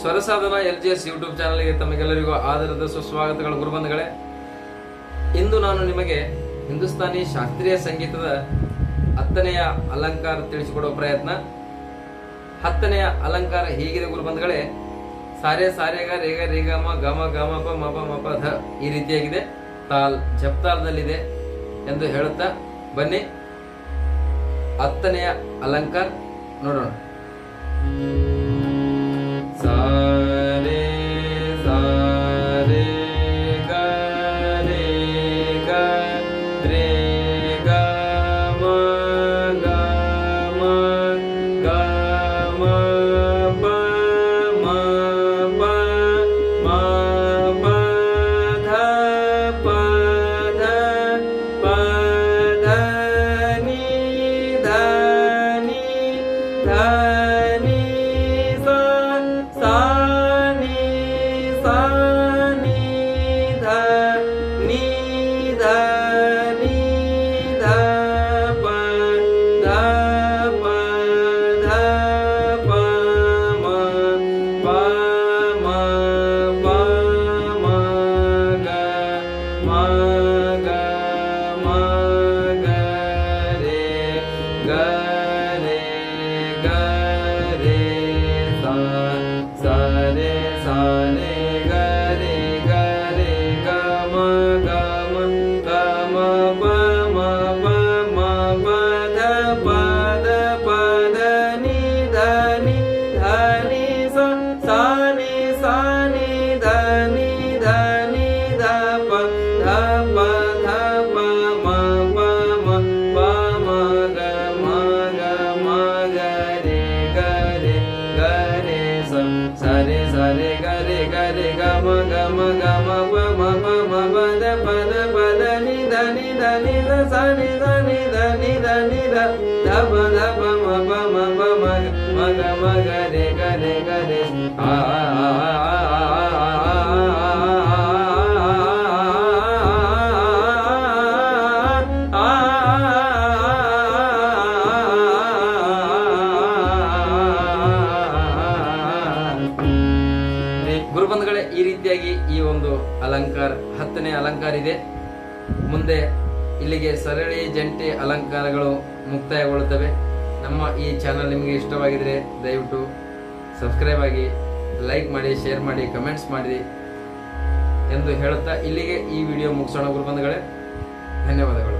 Swarasadhana L G S YouTube ಚಾನಲ್ಗೆ ತಮಗೆಲ್ಲರಿಗೂ ಆಧಾರದ ಸುಸ್ವಾಗತಗಳು ಗುರುಬಂಧುಗಳೇ. ಇಂದು ನಾನು ನಿಮಗೆ ಹಿಂದೂಸ್ತಾನಿ ಶಾಸ್ತ್ರೀಯ ಸಂಗೀತದ ಹತ್ತನೆಯ ಅಲಂಕಾರ ತಿಳಿಸಿಕೊಡುವ ಪ್ರಯತ್ನ. ಹತ್ತನೆಯ ಅಲಂಕಾರ ಹೀಗಿದೆ ಗುರುಬಂಧುಗಳೇ? ಸಾರೆ ಸಾರೆಗ ರೇಗ ಮ ಗಮ ಗಮ ಪ ಮಪ ಮಪ ಧ ಈ ರೀತಿಯಾಗಿದೆ. ತಾಲ್ ಜಪ್ತಾಲ್ದಲ್ಲಿದೆ ಎಂದು ಹೇಳುತ್ತಾ ಬನ್ನಿ. ಹತ್ತನೆಯ ಅಲಂಕಾರ ನೋಡೋಣ. ಧ रे से गे गरे का मा गा प मा पा पा प గమ గమ పమ పమ పద పద పద నిద నిద నిద స నిద నిద నిద నిద దప దప మ పమ పమ మగ మగ రే గ రే గ రే ఆ ni ಗುರು ಗುರುಬಂಧುಗಳೇ ಈ ರೀತಿಯಾಗಿ ಈ ಒಂದು ಅಲಂಕಾರ, ಹತ್ತನೇ ಅಲಂಕಾರ ಇದೆ. ಮುಂದೆ ಇಲ್ಲಿಗೆ ಸರಳಿ ಜಂಟಿ ಅಲಂಕಾರಗಳು ಮುಕ್ತಾಯಗೊಳ್ಳುತ್ತವೆ. ನಮ್ಮ ಈ ಚಾನಲ್ ನಿಮಗೆ ಇಷ್ಟವಾಗಿದ್ರೆ ದಯವಿಟ್ಟು ಸಬ್ಸ್ಕ್ರೈಬ್ ಆಗಿ, ಲೈಕ್ ಮಾಡಿ, ಶೇರ್ ಮಾಡಿ, ಕಮೆಂಟ್ಸ್ ಮಾಡಿ ಎಂದು ಹೇಳುತ್ತಾ ಇಲ್ಲಿಗೆ ಈ ವಿಡಿಯೋ ಮುಗಿಸೋಣ ಗುರುಬಂಧುಗಳೇ ಧನ್ಯವಾದಗಳು.